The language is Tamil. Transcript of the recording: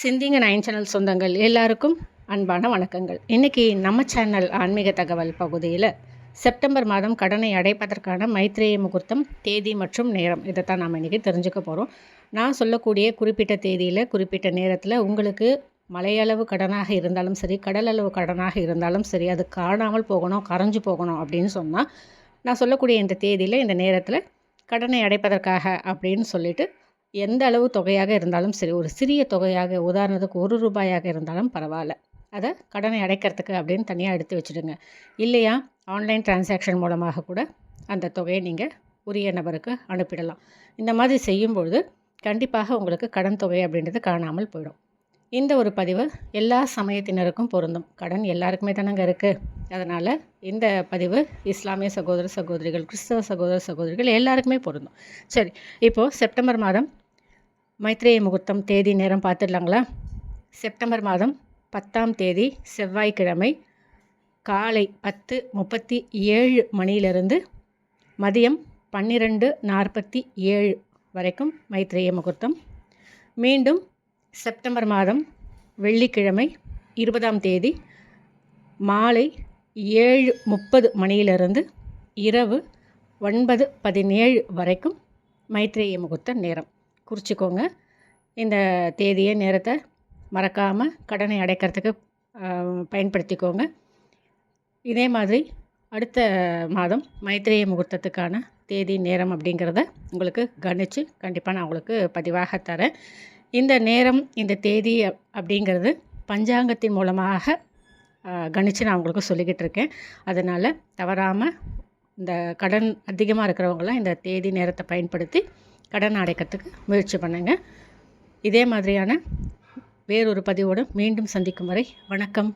சிந்திங்க நயன் சேனல் சொந்தங்கள் எல்லாருக்கும் அன்பான வணக்கங்கள். இன்றைக்கி நம்ம சேனல் ஆன்மீக தகவல் பகுதியில் செப்டம்பர் மாதம் கடனை அடைப்பதற்கான மைத்ரேய முகூர்த்தம் தேதி மற்றும் நேரம். இதை தான் நாம் இன்றைக்கி தெரிஞ்சுக்க போகிறோம் நான் சொல்லக்கூடிய குறிப்பிட்ட தேதியில் குறிப்பிட்ட நேரத்தில் உங்களுக்கு மலையளவு கடனாக இருந்தாலும் சரி கடலளவு கடனாக இருந்தாலும் சரி அது காணாமல் போகணும் கரைஞ்சு போகணும் அப்படின்னு சொன்னால் நான் சொல்லக்கூடிய இந்த தேதியில் இந்த நேரத்தில் கடனை அடைப்பதற்காக அப்படின்னு சொல்லிட்டு எந்த அளவு தொகையாக இருந்தாலும் சரி ஒரு சிறிய தொகையாக உதாரணத்துக்கு ஒரு ரூபாயாக இருந்தாலும் பரவாயில்ல. அதை கடனை அடைக்கிறதுக்கு அப்படின்னு தனியாக எடுத்து வச்சுடுங்க. இல்லையா? ஆன்லைன் டிரான்சாக்ஷன் மூலமாக கூட அந்த தொகையை நீங்கள் உரிய நபருக்கு அனுப்பிடலாம். இந்த மாதிரி செய்யும்பொழுது கண்டிப்பாக உங்களுக்கு கடன் தொகை அப்படின்றது காணாமல் போயிடும். இந்த ஒரு பதிவு எல்லா சமயத்தினருக்கும் பொருந்தும். கடன் எல்லாருக்குமே தானங்க இருக்குது அதனால் இந்த பதிவு இஸ்லாமிய சகோதர சகோதரிகள் கிறிஸ்தவ சகோதர சகோதரிகள் எல்லாருக்குமே பொருந்தும். சரி இப்போது செப்டம்பர் மாதம் மைத்ரேய முகூர்த்தம் தேதி நேரம் பார்த்துடலாங்களா? செப்டம்பர் மாதம் பத்தாம் தேதி செவ்வாய்க்கிழமை காலை பத்து முப்பத்தி ஏழு மணியிலிருந்து மதியம் பன்னிரெண்டு நாற்பத்தி ஏழு வரைக்கும் மைத்ரேய முகூர்த்தம். மீண்டும் செப்டம்பர் மாதம் வெள்ளிக்கிழமை இருபதாம் தேதி மாலை ஏழு முப்பது மணியிலிருந்து இரவு ஒன்பது பதினேழு வரைக்கும் மைத்ரேய முகூர்த்த நேரம். குறிச்சிக்கோங்க. இந்த தேதியை நேரத்தை மறக்காமல் கடனை அடைக்கிறதுக்கு பயன்படுத்திக்கோங்க. இதே மாதிரி அடுத்த மாதம் மைத்ரேய முகூர்த்தத்துக்கான தேதி நேரம் அப்படிங்கிறத உங்களுக்கு கணித்து கண்டிப்பாக நான் உங்களுக்கு பதிவாக தரேன். இந்த நேரம் இந்த தேதி அப்படிங்கிறது பஞ்சாங்கத்தின் மூலமாக கணித்து நான் உங்களுக்கு சொல்லிக்கிட்டு இருக்கேன். அதனால் தவறாமல் இந்த கடன் அதிகமாக இருக்கிறவங்களாம் இந்த தேதி நேரத்தை பயன்படுத்தி கடன் அடைக்கிறதுக்கு முயற்சி பண்ணுங்கள் இதே மாதிரியான வேறொரு பதிவோடு மீண்டும் சந்திக்கும் வரை வணக்கம்.